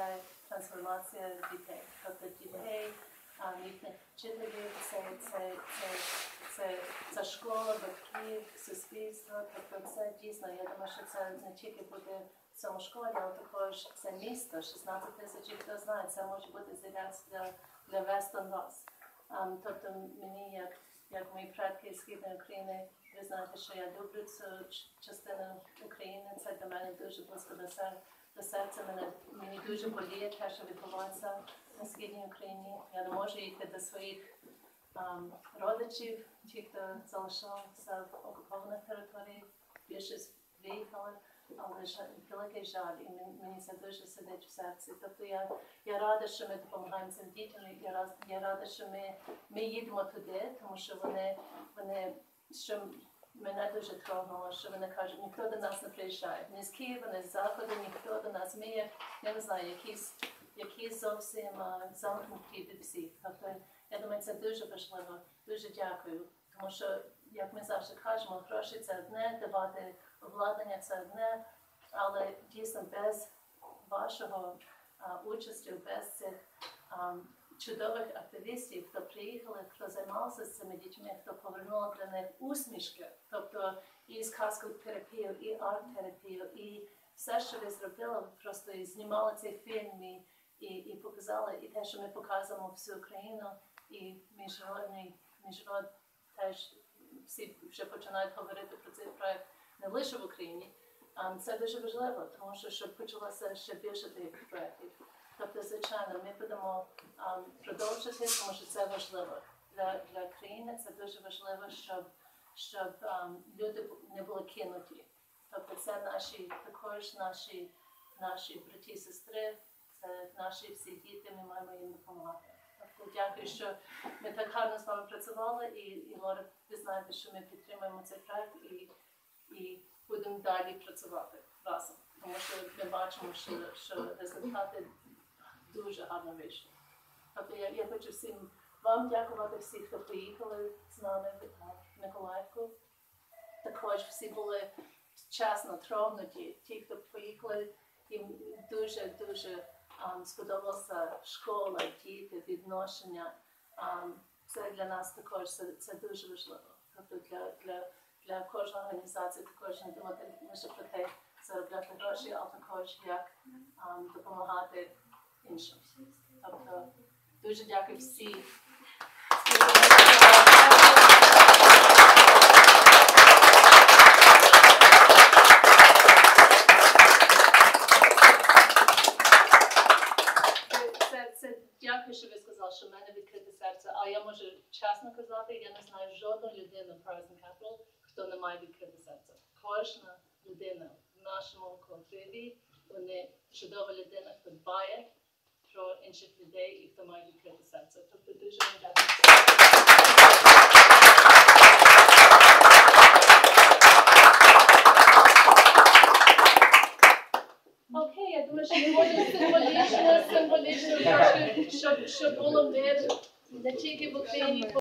це трансформація дітей. Тобто дітей, а, їхніх вчителів, це, це, це, це, це школа, батьків, суспільство. Тобто це дійсно, я думаю, що це не тільки буде в цьому школі, але також це місто, 16 тисяч, і хто знає, це може бути зайдеться для, для Вестон Рос. Um, тобто мені, як, як мої предки з Східної України, ви знаєте, що я люблю цю ч- частину України, це для мене дуже близько до, сер, До серця. Мене, мені дуже боліє те, що відбувається на Східній Україні. Я не можу йти до своїх um, родичів, ті, хто залишилися в окупованих територіях, більшість виїхали, але ж великий жаль, і мені, це дуже сидить в серці. Тобто я, я рада, що ми допомагаємо цим дітям, я, я рада, що ми, ми їдемо туди, тому що вони, вони що мене дуже трогнуло, що вони кажуть, ніхто до нас не приїжджає, ні з Києва, ні з Заходу, ніхто до нас. Ми є, я не знаю, якісь, якісь зовсім замкнуті від всіх. Тобто, я думаю, це дуже важливо. Дуже дякую. Тому що, як ми завжди кажемо, гроші це одне, давати обладнання це одне, але дійсно без вашого а, участі, без цих а, чудових активістів, хто приїхали, хто займався з цими дітьми, хто повернув для них усмішки, тобто і з терапію, і арт-терапію, і все, що ви зробили, просто і знімали цей фільм і, і, і показали, і те, що ми показуємо всю Україну, і міжнародний міжнарод теж всі вже починають говорити про цей проект не лише в Україні. Це дуже важливо, тому що щоб почалося ще більше таких проєктів. Тобто, звичайно, ми будемо продовжити, тому що це важливо для, для країни. Це дуже важливо, щоб, щоб люди не були кинуті. Тобто, це наші також наші, наші браті, сестри, це наші всі діти. Ми маємо їм допомагати. Тобто, дякую, що ми так гарно з вами працювали, і, і Лора, ви знаєте, що ми підтримуємо цей проект і, і будемо далі працювати разом. Тому що ми бачимо, що, що результати дуже гарно вийшли. Тобто я, я хочу всім вам дякувати, всі, хто приїхали з нами в Миколаївку. Також всі були чесно тронуті. Ті, хто поїхали, їм дуже дуже um, сподобалася школа, діти, відношення. Um, це для нас також це, це дуже важливо. Тобто для, для, для кожної організації також не думати лише про те, заробляти гроші, а також як um, допомагати іншим. Тобто дуже дякую всім. Дякую, що ви сказали, що мене відкрите серце. А я можу чесно казати, я не знаю жодну людину в хто не має відкрите серце. Кожна людина в нашому колективі, вони чудова людина, хто дбає про інших людей і хто має відкрите серце. Тобто дуже вам дякую. Окей, я думаю, що ми можемо